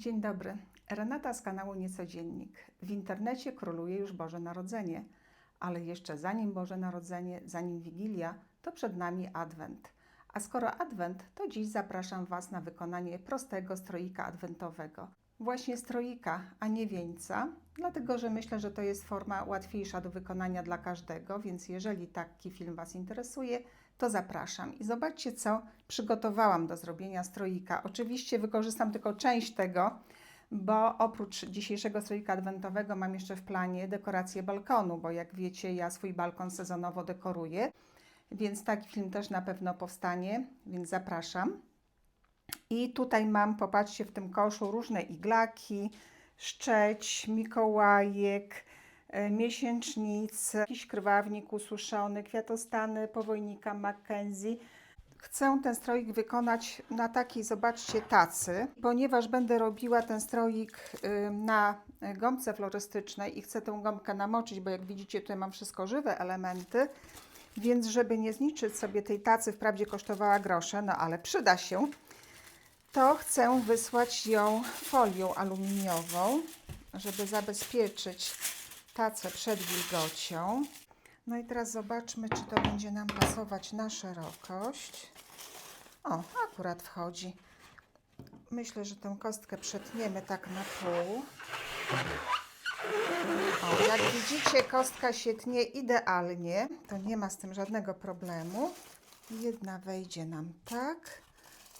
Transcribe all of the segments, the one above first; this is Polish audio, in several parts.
Dzień dobry. Renata z kanału Niecodziennik. W internecie króluje już Boże Narodzenie, ale jeszcze zanim Boże Narodzenie, zanim Wigilia, to przed nami Adwent. A skoro Adwent, to dziś zapraszam Was na wykonanie prostego stroika adwentowego. Właśnie stroika, a nie wieńca, dlatego że myślę, że to jest forma łatwiejsza do wykonania dla każdego, więc jeżeli taki film Was interesuje, to zapraszam. I zobaczcie, co przygotowałam do zrobienia stroika. Oczywiście wykorzystam tylko część tego, bo oprócz dzisiejszego stroika adwentowego mam jeszcze w planie dekorację balkonu, bo jak wiecie, ja swój balkon sezonowo dekoruję, więc taki film też na pewno powstanie, więc zapraszam. I tutaj mam, popatrzcie, w tym koszu różne iglaki, szczeć, mikołajek, e, miesięcznice, jakiś krwawnik ususzony, kwiatostany powojnika Mackenzie. Chcę ten stroik wykonać na takiej, zobaczcie, tacy, ponieważ będę robiła ten stroik y, na gąbce florystycznej i chcę tę gąbkę namoczyć, bo jak widzicie, tutaj mam wszystko żywe elementy, więc żeby nie zniszczyć sobie tej tacy, wprawdzie kosztowała grosze, no ale przyda się, to chcę wysłać ją folią aluminiową, żeby zabezpieczyć tacę przed wilgocią. No i teraz zobaczmy, czy to będzie nam pasować na szerokość. O, akurat wchodzi. Myślę, że tę kostkę przetniemy tak na pół. O, jak widzicie, kostka się tnie idealnie, to nie ma z tym żadnego problemu. Jedna wejdzie nam tak,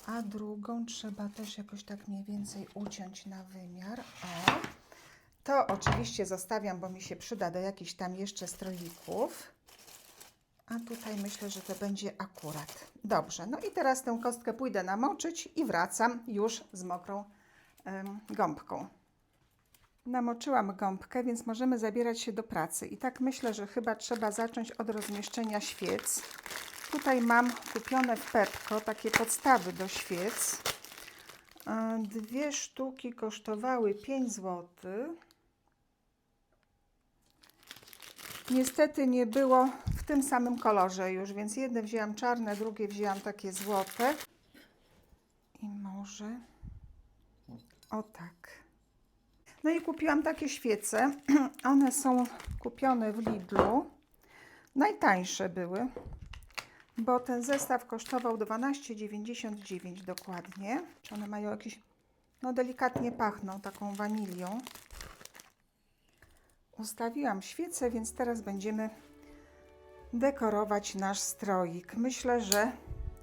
a drugą trzeba też jakoś tak mniej więcej uciąć na wymiar. O. To oczywiście zostawiam, bo mi się przyda do jakichś tam jeszcze stroików. A tutaj myślę, że to będzie akurat. Dobrze, no i teraz tę kostkę pójdę namoczyć i wracam już z mokrą em, gąbką. Namoczyłam gąbkę, więc możemy zabierać się do pracy. I tak myślę, że chyba trzeba zacząć od rozmieszczenia świec. Tutaj mam kupione w Pepko takie podstawy do świec. E, Dwie sztuki kosztowały 5 zł. Niestety nie było w tym samym kolorze już, więc jedne wzięłam czarne, drugie wzięłam takie złote. I może o tak. No i kupiłam takie świece. One są kupione w Lidlu. Najtańsze były, bo ten zestaw kosztował 12,99 dokładnie. Czy one mają jakieś, no delikatnie pachną taką wanilią. Ustawiłam świecę, więc teraz będziemy dekorować nasz stroik. Myślę, że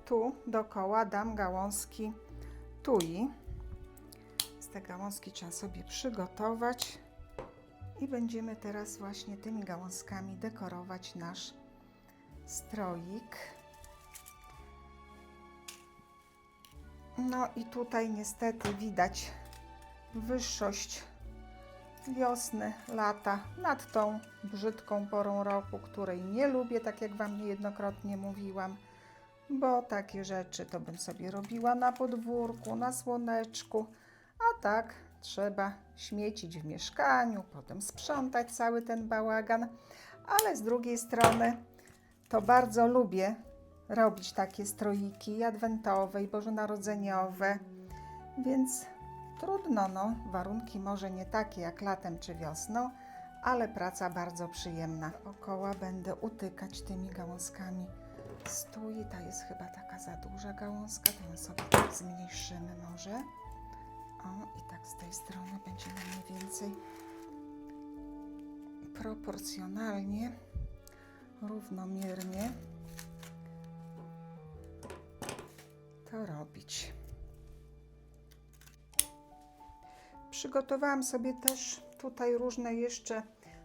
tu dookoła dam gałązki tui. Z te gałązki trzeba sobie przygotować i będziemy teraz właśnie tymi gałązkami dekorować nasz stroik. No i tutaj niestety widać wyższość wiosny, lata nad tą brzydką porą roku, której nie lubię, tak jak Wam niejednokrotnie mówiłam, bo takie rzeczy to bym sobie robiła na podwórku, na słoneczku, a tak trzeba śmiecić w mieszkaniu, potem sprzątać cały ten bałagan, ale z drugiej strony to bardzo lubię robić takie stroiki adwentowe i bożonarodzeniowe, więc Trudno, no, warunki może nie takie jak latem czy wiosną, ale praca bardzo przyjemna. Okoła będę utykać tymi gałązkami stoi. Ta jest chyba taka za duża gałązka, to ją sobie tak zmniejszymy może. O, i tak z tej strony będziemy mniej więcej proporcjonalnie, równomiernie to robić. Przygotowałam sobie też tutaj różne jeszcze,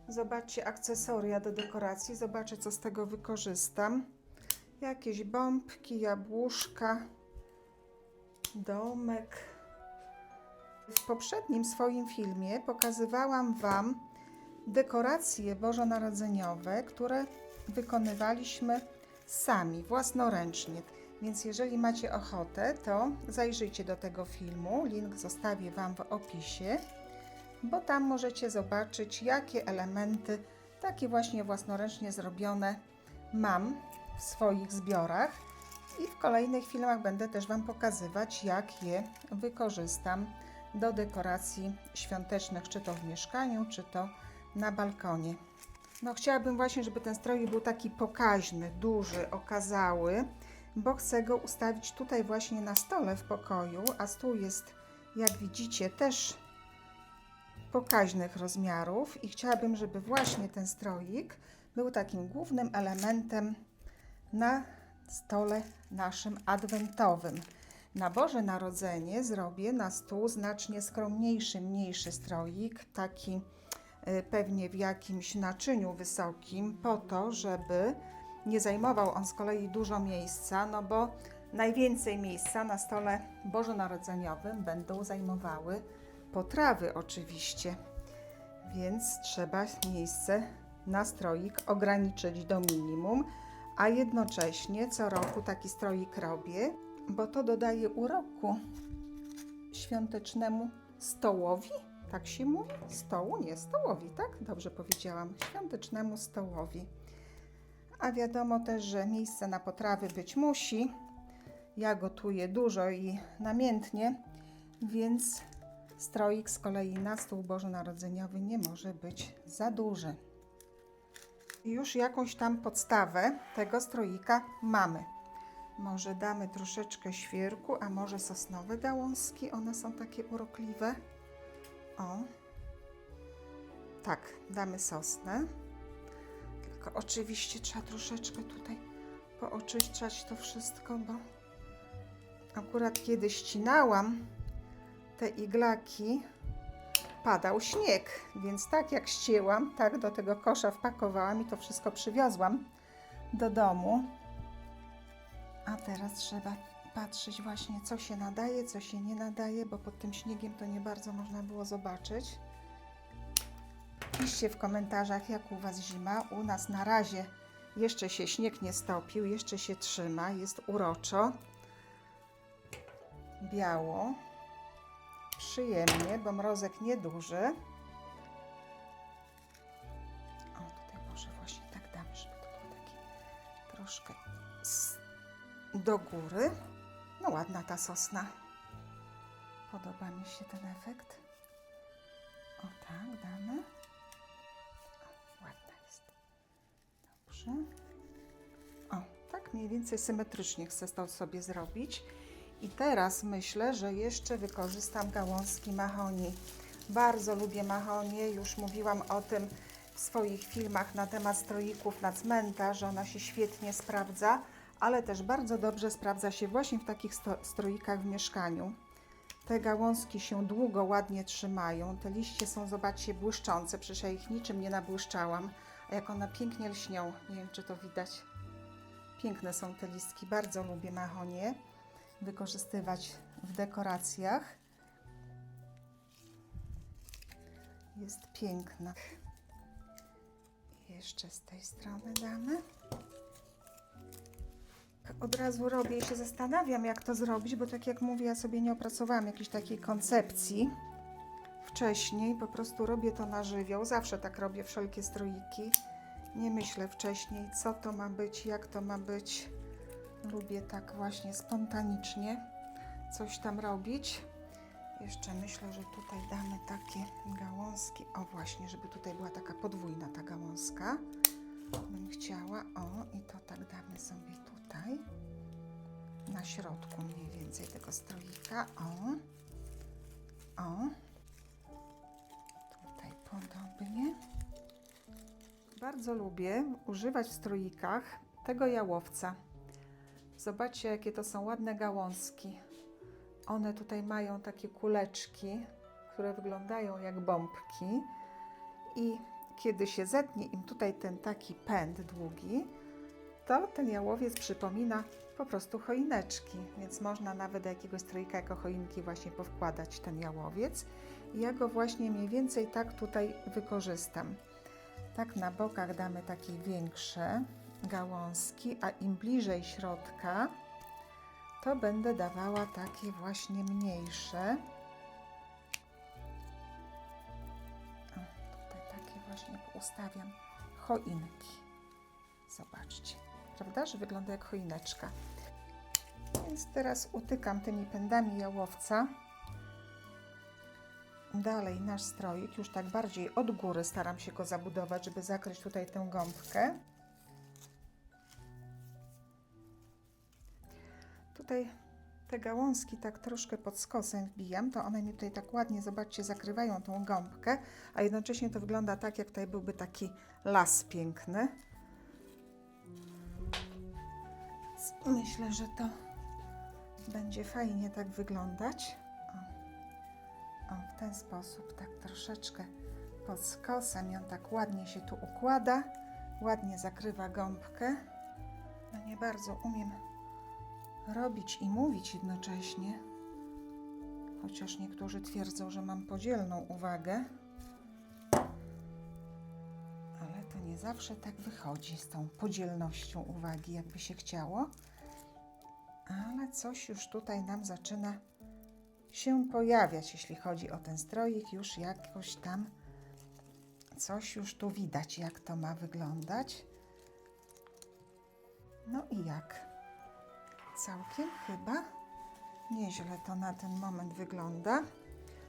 zobaczcie, akcesoria do dekoracji. Zobaczę, co z tego wykorzystam. Jakieś bombki, jabłuszka, domek. W poprzednim swoim filmie pokazywałam Wam dekoracje bożonarodzeniowe, które wykonywaliśmy sami, własnoręcznie. Więc jeżeli macie ochotę, to zajrzyjcie do tego filmu. Link zostawię Wam w opisie, bo tam możecie zobaczyć, jakie elementy takie właśnie własnoręcznie zrobione mam w swoich zbiorach. I w kolejnych filmach będę też Wam pokazywać, jak je wykorzystam do dekoracji świątecznych, czy to w mieszkaniu, czy to na balkonie. No chciałabym właśnie, żeby ten stroik był taki pokaźny, duży, okazały, bo chcę go ustawić tutaj właśnie na stole w pokoju, a stół jest, jak widzicie, też pokaźnych rozmiarów i chciałabym, żeby właśnie ten stroik był takim głównym elementem na stole naszym adwentowym. Na Boże Narodzenie zrobię na stół znacznie skromniejszy, mniejszy stroik, taki y, pewnie w jakimś naczyniu wysokim, po to, żeby nie zajmował on z kolei dużo miejsca, no bo najwięcej miejsca na stole bożonarodzeniowym będą zajmowały potrawy oczywiście, więc trzeba miejsce na stroik ograniczyć do minimum, a jednocześnie co roku taki stroik robię, bo to dodaje uroku świątecznemu stołowi. Tak się mówi? Stołu? Nie, stołowi, tak? Dobrze powiedziałam. Świątecznemu stołowi. A wiadomo też, że miejsce na potrawy być musi. Ja gotuję dużo i namiętnie, więc stroik z kolei na stół bożonarodzeniowy nie może być za duży. Już jakąś tam podstawę tego stroika mamy. Może damy troszeczkę świerku, a może sosnowe gałązki, one są takie urokliwe. O, tak, damy sosnę. Tylko oczywiście trzeba troszeczkę tutaj pooczyszczać to wszystko, bo akurat kiedy ścinałam te iglaki, padał śnieg, więc tak jak ścięłam, tak do tego kosza wpakowałam i to wszystko przywiozłam do domu. A teraz trzeba patrzeć właśnie, co się nadaje, co się nie nadaje, bo pod tym śniegiem to nie bardzo można było zobaczyć. Piszcie w komentarzach, jak u Was zima. U nas na razie jeszcze się śnieg nie stopił, jeszcze się trzyma, jest uroczo, biało, przyjemnie, bo mrozek nieduży. O, tutaj może właśnie tak damy, żeby to było takie troszkę do góry. No ładna ta sosna. Podoba mi się ten efekt. O tak, damy. Dobrze. O, tak mniej więcej symetrycznie chcę to sobie zrobić. I teraz myślę, że jeszcze wykorzystam gałązki mahonii. Bardzo lubię mahonię, już mówiłam o tym w swoich filmach na temat stroików na cmentarz, że ona się świetnie sprawdza, ale też bardzo dobrze sprawdza się właśnie w takich stroikach w mieszkaniu. Te gałązki się długo, ładnie trzymają. Te liście są, zobaczcie, błyszczące, przecież ja ich niczym nie nabłyszczałam. Jak one pięknie lśnią, nie wiem czy to widać. Piękne są te listki, bardzo lubię mahonię wykorzystywać w dekoracjach. Jest piękna. Jeszcze z tej strony damy. Od razu robię i się zastanawiam, jak to zrobić, bo tak jak mówię, ja sobie nie opracowałam jakiejś takiej koncepcji wcześniej. Po prostu robię to na żywioł. Zawsze tak robię wszelkie stroiki. Nie myślę wcześniej, co to ma być, jak to ma być. Lubię tak właśnie spontanicznie coś tam robić. Jeszcze myślę, że tutaj damy takie gałązki. O właśnie, żeby tutaj była taka podwójna ta gałązka. Bym chciała. O, i to tak damy sobie tutaj. Na środku mniej więcej tego stroika. O. O. Podobnie. Bardzo lubię używać w stroikach tego jałowca. Zobaczcie, jakie to są ładne gałązki. One tutaj mają takie kuleczki, które wyglądają jak bombki. I kiedy się zetnie im tutaj ten taki pęd długi, to ten jałowiec przypomina po prostu choineczki. Więc można nawet do jakiegoś strójka jako choinki właśnie powkładać ten jałowiec. Ja go właśnie mniej więcej tak tutaj wykorzystam. Tak na bokach damy takie większe gałązki, a im bliżej środka, to będę dawała takie właśnie mniejsze. Tutaj takie właśnie ustawiam choinki. Zobaczcie, prawda, że wygląda jak choineczka. Więc teraz utykam tymi pędami jałowca dalej nasz stroik, już tak bardziej od góry staram się go zabudować, żeby zakryć tutaj tę gąbkę. Tutaj te gałązki tak troszkę pod skosem wbijam, to one mi tutaj tak ładnie, zobaczcie, zakrywają tą gąbkę, a jednocześnie to wygląda tak, jak tutaj byłby taki las piękny. Myślę, że to będzie fajnie tak wyglądać. O, w ten sposób, tak troszeczkę pod skosem i on tak ładnie się tu układa, ładnie zakrywa gąbkę. No nie bardzo umiem robić i mówić jednocześnie, chociaż niektórzy twierdzą, że mam podzielną uwagę. Ale to nie zawsze tak wychodzi z tą podzielnością uwagi, jakby się chciało. Ale coś już tutaj nam zaczyna się pojawiać, jeśli chodzi o ten stroik, już jakoś tam coś już tu widać, jak to ma wyglądać. No i jak? Całkiem chyba nieźle to na ten moment wygląda.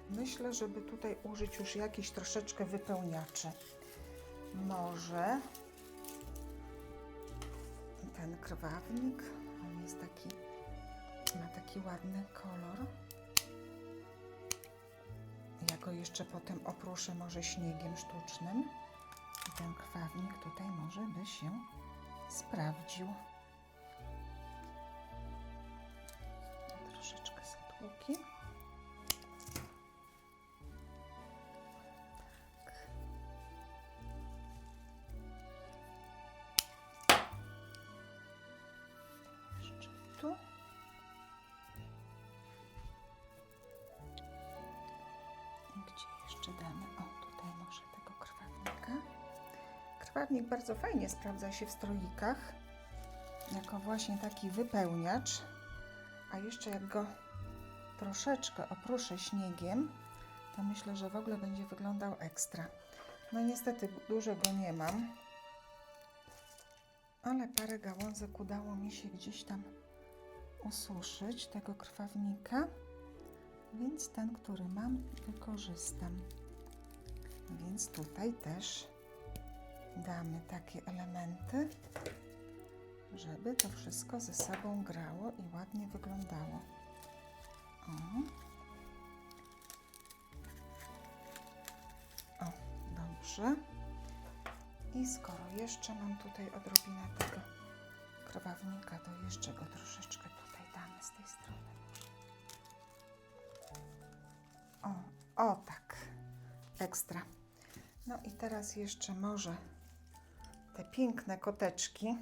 Myślę, żeby tutaj użyć już jakiś troszeczkę wypełniaczy. Może ten krwawnik, on jest taki, ma taki ładny kolor. Jeszcze potem opruszę może śniegiem sztucznym. I ten krwawnik tutaj może by się sprawdził. Troszeczkę zatłuki. Bardzo fajnie sprawdza się w stroikach. Jako właśnie taki wypełniacz. A jeszcze jak go troszeczkę opruszę śniegiem, to myślę, że w ogóle będzie wyglądał ekstra. No niestety dużo go nie mam, ale parę gałązek udało mi się gdzieś tam ususzyć tego krwawnika, więc ten, który mam, wykorzystam. Więc tutaj też damy takie elementy żeby to wszystko ze sobą grało i ładnie wyglądało. O. o, dobrze. I skoro jeszcze mam tutaj odrobinę tego krwawnika, to jeszcze go troszeczkę tutaj damy z tej strony. O, o tak, ekstra. No i teraz jeszcze może te piękne koteczki.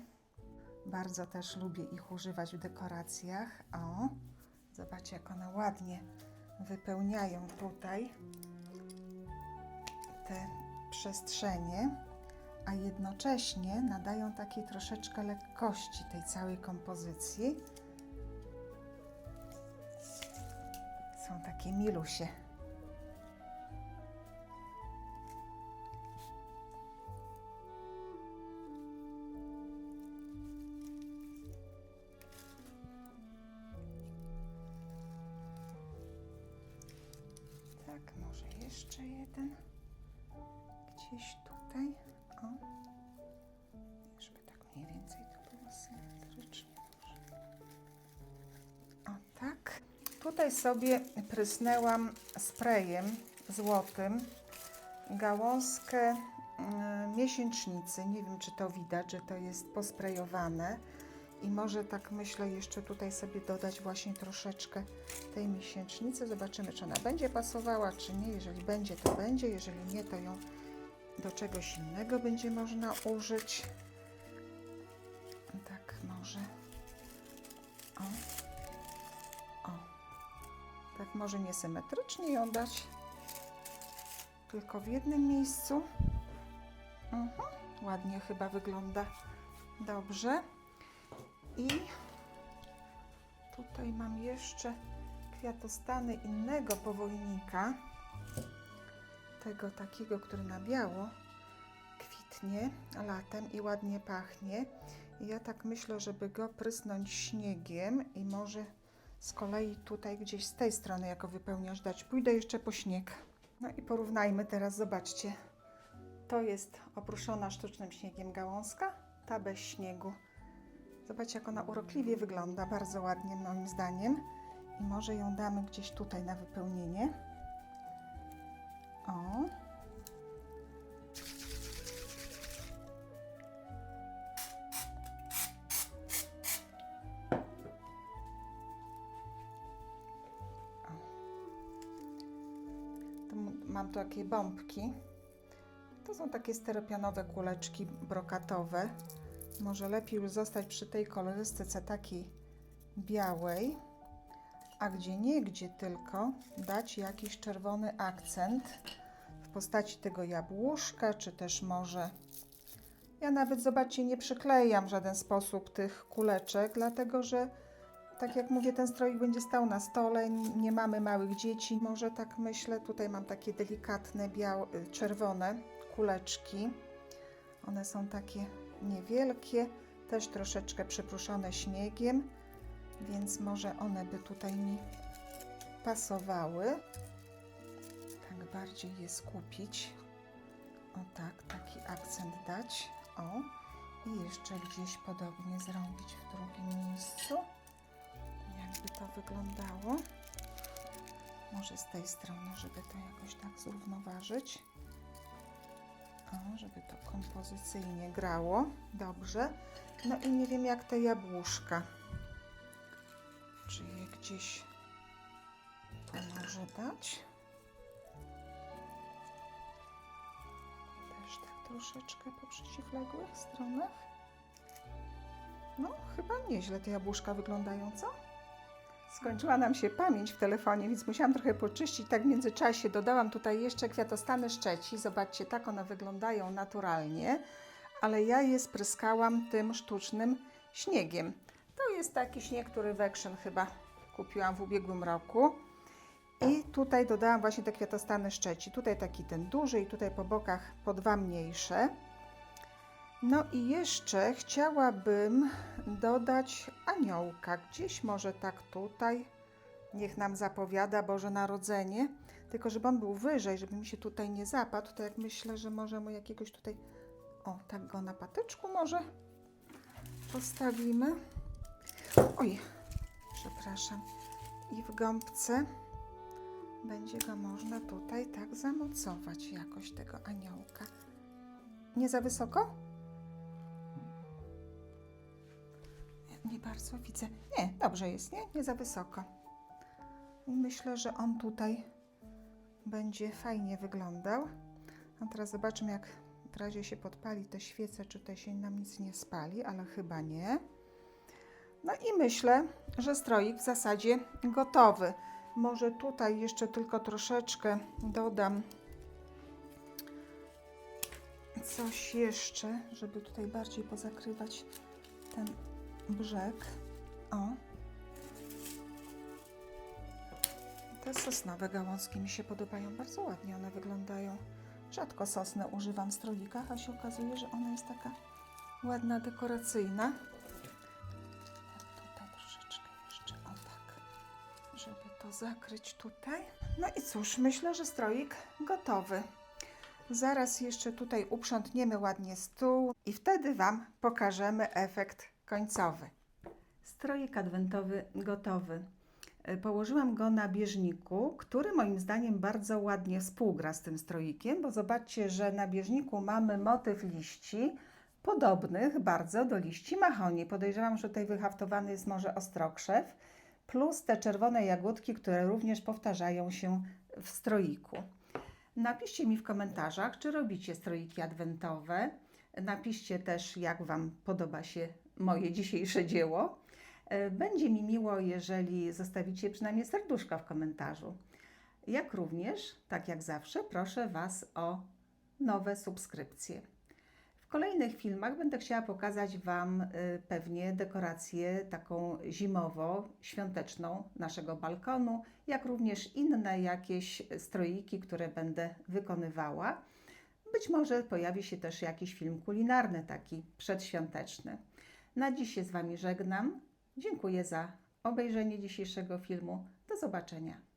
Bardzo też lubię ich używać w dekoracjach. O, zobaczcie, jak one ładnie wypełniają tutaj te przestrzenie, a jednocześnie nadają takiej troszeczkę lekkości tej całej kompozycji. Są takie milusie. Sobie prysnęłam sprayem złotym gałązkę mm, miesięcznicy. Nie wiem, czy to widać, że to jest posprejowane. I może tak myślę jeszcze tutaj sobie dodać właśnie troszeczkę tej miesięcznicy. Zobaczymy, czy ona będzie pasowała, czy nie. Jeżeli będzie, to będzie. Jeżeli nie, to ją do czegoś innego będzie można użyć. Tak, może. O. Tak, może niesymetrycznie ją dać. Tylko w jednym miejscu. Mhm. Ładnie chyba wygląda. Dobrze. I tutaj mam jeszcze kwiatostany innego powojnika. Tego takiego, który na biało kwitnie latem i ładnie pachnie. I ja tak myślę, żeby go prysnąć śniegiem i może z kolei tutaj gdzieś z tej strony jako wypełniacz dać. Pójdę jeszcze po śnieg. No i porównajmy teraz, zobaczcie. To jest opruszona sztucznym śniegiem gałązka, ta bez śniegu. Zobaczcie, jak ona urokliwie wygląda, bardzo ładnie moim zdaniem. I może ją damy gdzieś tutaj na wypełnienie. O. mam tu takie bombki. To są takie steropianowe kuleczki brokatowe. Może lepiej już zostać przy tej kolorystyce takiej białej, a gdzie nie, gdzie tylko dać jakiś czerwony akcent w postaci tego jabłuszka, czy też może ja nawet, zobaczcie, nie przyklejam w żaden sposób tych kuleczek, dlatego że tak jak mówię, ten stroik będzie stał na stole, nie mamy małych dzieci. Może tak myślę, tutaj mam takie delikatne, białe, czerwone kuleczki. One są takie niewielkie, też troszeczkę przypruszone śniegiem, więc może one by tutaj mi pasowały. Tak bardziej je skupić. O tak, taki akcent dać. O. I jeszcze gdzieś podobnie zrobić w drugim miejscu. Jakby to wyglądało. Może z tej strony, żeby to jakoś tak zrównoważyć. O, żeby to kompozycyjnie grało. Dobrze. No i nie wiem jak te jabłuszka. Czy je gdzieś tu może dać? Też tak troszeczkę po przeciwległych stronach. No, chyba nieźle te jabłuszka wyglądają, co? Skończyła nam się pamięć w telefonie, więc musiałam trochę poczyścić. Tak w międzyczasie dodałam tutaj jeszcze kwiatostany szczeci. Zobaczcie, tak one wyglądają naturalnie, ale ja je spryskałam tym sztucznym śniegiem. To jest taki śnieg, który w chyba kupiłam w ubiegłym roku. I tutaj dodałam właśnie te kwiatostany szczeci. Tutaj taki ten duży i tutaj po bokach po dwa mniejsze. No i jeszcze chciałabym dodać aniołka. Gdzieś może tak tutaj. Niech nam zapowiada Boże Narodzenie. Tylko żeby on był wyżej, żeby mi się tutaj nie zapadł, to jak myślę, że może mu jakiegoś tutaj... O, tak go na patyczku może postawimy. Oj, przepraszam. I w gąbce będzie go można tutaj tak zamocować jakoś tego aniołka. Nie za wysoko? Nie bardzo widzę. Nie, dobrze jest, nie? Nie za wysoko. I myślę, że on tutaj będzie fajnie wyglądał. A teraz zobaczmy, jak w razie się podpali te świece, czy to się nam nic nie spali, ale chyba nie. No i myślę, że stroik w zasadzie gotowy. Może tutaj jeszcze tylko troszeczkę dodam coś jeszcze, żeby tutaj bardziej pozakrywać ten brzeg. O. Te sosnowe gałązki mi się podobają, bardzo ładnie one wyglądają. Rzadko sosnę używam w stroikach, a się okazuje, że ona jest taka ładna, dekoracyjna. Tutaj troszeczkę jeszcze, o tak, żeby to zakryć tutaj. No i cóż, myślę, że stroik gotowy. Zaraz jeszcze tutaj uprzątniemy ładnie stół i wtedy Wam pokażemy efekt końcowy. Stroik adwentowy gotowy. E, Położyłam go na bieżniku, który moim zdaniem bardzo ładnie współgra z tym stroikiem, bo zobaczcie, że na bieżniku mamy motyw liści podobnych bardzo do liści mahonii. Podejrzewam, że tutaj wyhaftowany jest może ostrokrzew, plus te czerwone jagódki, które również powtarzają się w stroiku. Napiszcie mi w komentarzach, czy robicie stroiki adwentowe. Napiszcie też, jak Wam podoba się moje dzisiejsze dzieło. E, Będzie mi miło, jeżeli zostawicie przynajmniej serduszko w komentarzu. Jak również, tak jak zawsze, proszę Was o nowe subskrypcje. W kolejnych filmach będę chciała pokazać Wam y, pewnie dekorację taką zimowo-świąteczną naszego balkonu, jak również inne jakieś stroiki, które będę wykonywała. Być może pojawi się też jakiś film kulinarny, taki przedświąteczny. Na dziś się z Wami żegnam. Dziękuję za obejrzenie dzisiejszego filmu. Do zobaczenia.